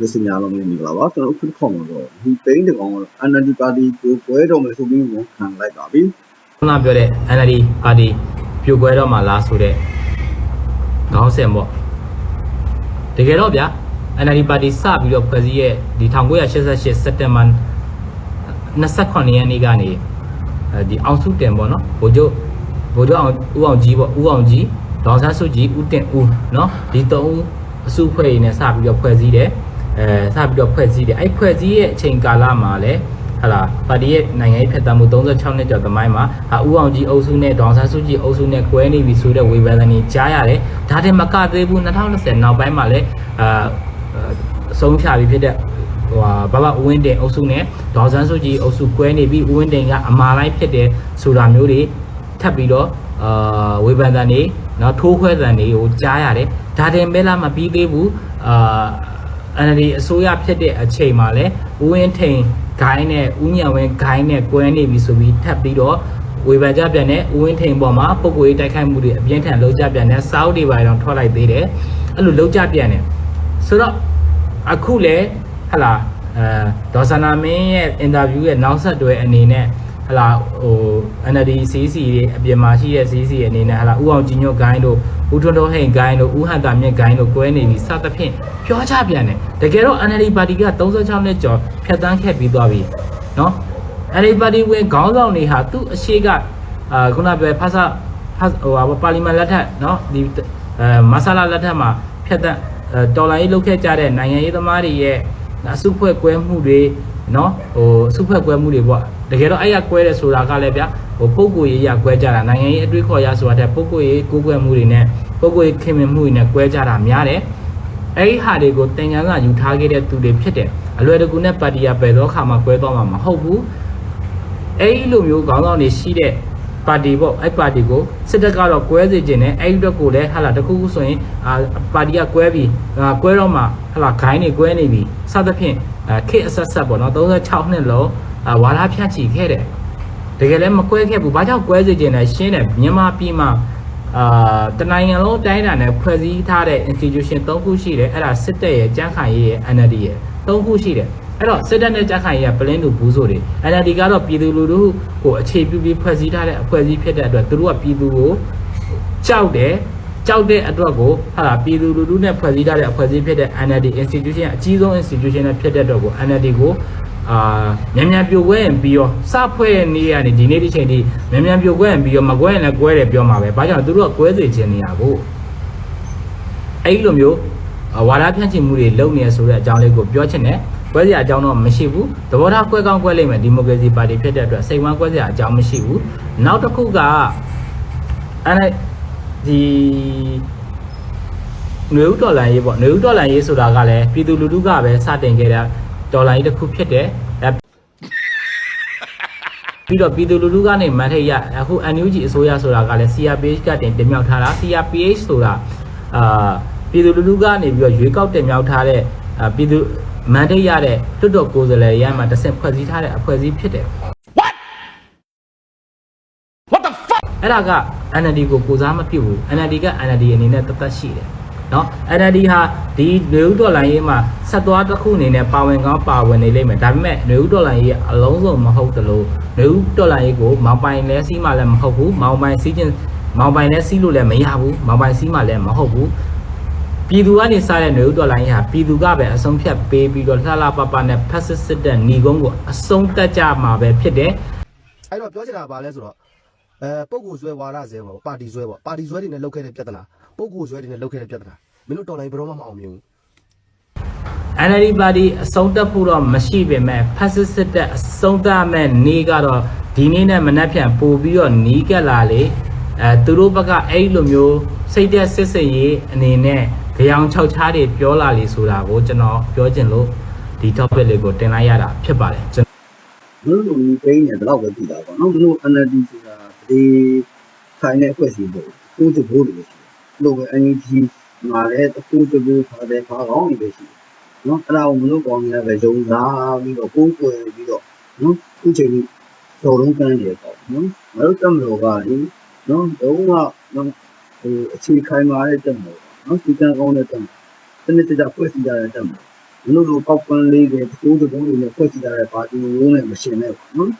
လက်စများလုံးလေးမိပါပါကျွန်တော်အခုခေါ်မှာတော့ဒီပိန်းတကောင်ကတော့ NLD ပါတီကိုပွဲတော်မယ်ဆိုပြီးဝန်ခံလိုက်ပါပြီခုနပြောတဲ့ NLD ပါတီပြိုကွဲတော့မှာလားဆိုတဲ့ခေါင်းစဉ်ပေါ့တကယ်တော့ဗျာ NLD ပါတီစပြီးတော့ဖွဲ့စည်းရဲ့ဒီ1988စက်တင်ဘာ29ရက်နေ့ကနေဒီအောင်စုတင်ပေါ့နော်ဗိုလ်ချုပ်ဗိုလ်ချုပ်အောင်ဦးအောင်ကြီးပေါ့ဦးအောင်ကြီးဒေါက်တာစုကြည်ဦးတင်ဦးနော်ဒီ၃ဦးအစုအဖွဲ့ရင်းနဲ့စပြီးတော့ဖွဲ့စည်းတယ် အဲစပြီးတော့ဖွဲ့စည်းတယ်အဲ့ဖွဲ့စည်းရဲ့အချိန်ကာလမှာလည်းဟလာပါတီရဲ့နိုင်ငံရေးဖက်တမ်းမှု36နှစ်ကျော်သမိုင်းမှာဟာဦးအောင်ကြီးအုပ်စုနဲ့ဒေါန်ဆန်းစုကြည်အုပ်စုနဲ့ကွဲနေပြီဆိုတဲ့ဝေဖန်တွေကြားရတယ်ဒါတင်မကသေးဘူး2020နောက်ပိုင်းမှာလည်းအာအဆုံးဖြာပြီးဖြစ်တဲ့ဟိုဟာဘဘဦးဝင်းတင်အုပ်စုနဲ့ဒေါန်ဆန်းစုကြည်အုပ်စုကွဲနေပြီဦးဝင်းတင်ကအမာလိုက်ဖြစ်တယ်ဆိုတာမျိုးတွေထပ်ပြီးတော့အာဝေဖန်တဲ့နေနော်ထိုးခွဲတဲ့နေကိုကြားရတယ်ဒါတင်ပဲလားမပြီးသေးဘူးအာ NLD အစိုးရဖြစ်တဲ့အချိန်မှာလဲဦးဝင်းထိန်ဂိုင်းနဲ့ဦးညံဝင်းဂိုင်းနဲ့ကွဲနေပြီဆိုပြီးထပ်ပြီးတော့ဝေဖန်ကြပြန်တဲ့ဦးဝင်းထိန်ပေါ်မှာပုံကိုယ်ရေးတိုက်ခိုက်မှုတွေအပြင်းထန်လုပ်ကြပြန်တဲ့စာအုပ်တွေပါတော့ထွက်လိုက်သေးတယ်အဲ့လိုလုပ်ကြပြန်တယ်ဆိုတော့အခုလဲဟလာအဲဒေါ်စနာမင်းရဲ့အင်တာဗျူးရဲ့နောက်ဆက်တွဲအနေနဲ့ဟလာဟို NLD CC တွေအပြင်မှာရှိတဲ့ CC အနေနဲ့ဟလာဦးအောင်ကြည်ညွတ်ဂိုင်းတို့ ဦးထွန်းထွန်းဟိန်ဂိုင်းတို့ဦးဟန်တာမြင့်ဂိုင်းတို့ကွဲနေပြီးစသဖြင့်ပြောချပြန်တယ်တကယ်တော့ NLD ပါတီက36မိနစ်ကျော်ဖြတ်တန်းခဲ့ပြီးသွားပြီနော် NLD ပါတီဝင်ခေါင်းဆောင်တွေဟာသူ့အရှိကအာခုနပြောဖဆဖဆဟိုဟာပါလီမန်လက်ထက်နော်ဒီအဲမဆာလာလက်ထက်မှာဖြတ်တန်းတော်လိုင်းရေးလုပ်ခဲ့ကြတဲ့နိုင်ငံရေးသမားတွေရဲ့အစုဖွဲ့ကွဲမှုတွေနော်ဟိုအစုဖွဲ့ကွဲမှုတွေပေါ့ တကယ်တော့အဲ့ရကွဲတယ်ဆိုတာကလည်းဗျဟိုပုံကိုရေးရကွဲကြတာနိုင်ငံရေးအတွေးခေါ်ရဆိုတာတဲ့ပုံကိုရေးကိုးကွယ်မှုတွေနဲ့ပုံကိုရေးခင်မင်မှုတွေနဲ့ကွဲကြတာများတယ်အဲ့ဒီဟာတွေကိုသင်္ကန်းကယူထားခဲ့တဲ့သူတွေဖြစ်တယ်အလွယ်တကူနဲ့ပါတီကပယ်သောခါမှာကွဲသွားမှာမဟုတ်ဘူးအဲ့ဒီလိုမျိုးခေါင်းဆောင်တွေရှိတဲ့ပါတီပေါ့အဲ့ပါတီကိုစစ်တပ်ကတော့ကွဲစေခြင်းနဲ့အဲ့ဒီတော့ကိုလည်းဟာလာတခုခုဆိုရင်အာပါတီကကွဲပြီးအာကွဲတော့မှဟာလာဂိုင်းတွေကွဲနေပြီစသဖြင့်အာခေတ်အဆက်ဆက်ပေါ့နော်36နှစ်လုံးအာ ဝါဒဖြန့်ချီခဲ့တယ်တကယ်လည်းမကွဲခဲ့ဘူးဘာကြောင့်ကွဲစေခြင်းလဲရှင်းတယ်မြန်မာပြည်မှာအာတနိုင်ငံလုံးတိုင်းတာနဲ့ဖွဲ့စည်းထားတဲ့ institution ၃ခုရှိတယ်အဲ့ဒါစစ်တပ်ရဲ့ကြမ်းခိုင်ရေးရဲ့ NLD ရဲ့၃ခုရှိတယ်အဲ့တော့စစ်တပ်နဲ့ကြမ်းခိုင်ရေးကပလင်းတူဘူးဆိုတွေ NLD ကတော့ပြည်သူလူထုကိုအခြေပြုပြီးဖွဲ့စည်းထားတဲ့အဖွဲ့အစည်းဖြစ်တဲ့အတွက်သူတို့ကပြည်သူကိုကြောက်တယ်ကြောက်တဲ့အတွက်ကိုဟာလာပြည်သူလူထုနဲ့ဖွဲ့စည်းထားတဲ့အဖွဲ့အစည်းဖြစ်တဲ့ NLD institution အကြီးဆုံး institution နဲ့ဖြစ်တဲ့အတွက်ကို NLD ကို အာမြန်မြန်ပြိုကွဲရင်ပြီးတော့စဖွဲ့နေရနေဒီနေ့ဒီချိန်ထိမြန်မြန်ပြိုကွဲရင်ပြီးတော့မကွဲရင်လည်းကွဲတယ်ပြောမှာပဲ။ဘာကြောင့်သူတို့ကကွဲစေခြင်းနေရကိုအဲ့ဒီလိုမျိုးဝါဒဖြန့်ချီမှုတွေလုပ်နေရဆိုတဲ့အကြောင်းလေးကိုပြောချင်တယ်။ကွဲစရာအကြောင်းတော့မရှိဘူး။သဘောထားကွဲကောင်းကွဲလိမ့်မယ်ဒီမိုကရေစီပါတီဖြစ်တဲ့အတွက်စိတ်ဝမ်းကွဲစရာအကြောင်းမရှိဘူး။နောက်တစ်ခုကအဲ့ဒီနွေဦးတော်လန်ရေးပေါ့နွေဦးတော်လန်ရေးဆိုတာကလည်းပြည်သူလူထုကပဲစတင်ခဲ့တဲ့ တော်လန်ရေးတစ်ခုဖြစ်တယ်အဲပြီးတော့ပြည်သူလူထုကနေမန်ထိတ်ရအခု NUG အစိုးရဆိုတာကလည်း CRPH ကတင်တင်မြောက်ထားတာ CRPH ဆိုတာအာပြည်သူလူထုကနေပြီးတော့ရွေးကောက်တင်မြောက်ထားတဲ့အာပြည်သူမန်ထိတ်ရတဲ့လွတ်တော်ကိုယ်စားလှယ်ရမ်းမှာတစ်ဆင့်ဖွဲ့စည်းထားတဲ့အဖွဲ့အစည်းဖြစ်တယ်အဲ့ဒါက NLD ကိုကိုစားမပြုတ်ဘူး NLD က NLD အနေနဲ့တသက်ရှိတယ် เนาะ NLD ဟာဒီနွေဦးဒေါ်လာရေးမှာဆက်သွားတစ်ခုအနေနဲ့ပါဝင်ကောင်းပါဝင်နေလိမ့်မယ်ဒါပေမဲ့နွေဦးဒေါ်လာရေးအလုံးစုံမဟုတ်တလို့နွေဦးဒေါ်လာရေးကိုမောင်ပိုင်လဲစီးမှလည်းမဟုတ်ဘူးမောင်ပိုင်စီးခြင်းမောင်ပိုင်လဲစီးလို့လည်းမရဘူးမောင်ပိုင်စီးမှလည်းမဟုတ်ဘူးပြည်သူကနေစားတဲ့နွေဦးဒေါ်လာရေးဟာပြည်သူကပဲအဆုံးဖြတ်ပေးပြီးတော့လှလှပပနဲ့ဖက်စစ်စစ်တဲ့ညီကုန်းကိုအဆုံးတက်ကြမှာပဲဖြစ်တယ် အဲ့တော့ပြောချင်တာကဘာလဲဆိုတော့အဲပုံကိုဆွဲဝါရဆွဲပေါ့ပါတီဆွဲပေါ့ပါတီဆွဲတွေနဲ့လောက်ခဲ့တဲ့ပြဿနာ ပုံကိုဆွဲတွေနဲ့လောက်ခဲ့တဲ့ပြဿနာမင်းတို့တော်လိုင်းဘယ်တော့မှမအောင်မြင်ဘူး NLD ပါတီအဆုံးတက်ဖို့တော့မရှိပေမဲ့ဖက်စစ်စစ်တက်အဆုံးသတ်မဲ့နေ့ကတော့ဒီနေ့နဲ့မနှက်ဖြန်ပို့ပြီးတော့နီးကပ်လာလေအဲသူတို့ဘက်ကအဲ့လိုမျိုးစိတ်သက်စစ်စစ်ရေးအနေနဲ့ကြောင်6ချားတွေပြောလာလေဆိုတာကိုကျွန်တော်ပြောချင်လို့ဒီ topic လေးကိုတင်လိုက်ရတာဖြစ်ပါတယ်ကျွန်ဘယ်လိုမျိုးပိန်းနေတော့ပဲကြည့်တာပေါ့နော်ဘယ်လို NLD ဆိုတာဒီခိုင်တဲ့အဖွဲ့အစည်းပေါ့ကိုယ်တဘိုးတွေရှိတယ် လို့ပဲ NUG မှာလည်းကိုယ်တဘိုးထားတဲ့ဘာကောင်းတွေရှိတယ်နော်အဲ့ဒါကိုမလို့ကောင်းနေပဲဂျုံသားပြီးတော့ကိုယ်ကိုယ်ပြီးတော့နော်အခုချိန်ကြီးတော်လုံးကန်းတယ်ပေါ့နော်မလို့တမလို့ကလေနော်တော့ကနော်ဟိုအခြေခိုင်မာတဲ့တက်မယ်နော်ဒီကံကောင်းတဲ့တက်မယ်တနေ့တကြဖွဲ့စီကြတဲ့တက်မယ်မင်းတို့လိုကောက်ပန်းလေးတွေတကူးတကူးတွေနဲ့ဖွဲ့စည်းထားတဲ့ပါတီမျိုးနဲ့မရှင်နဲ့ပေါ့နော်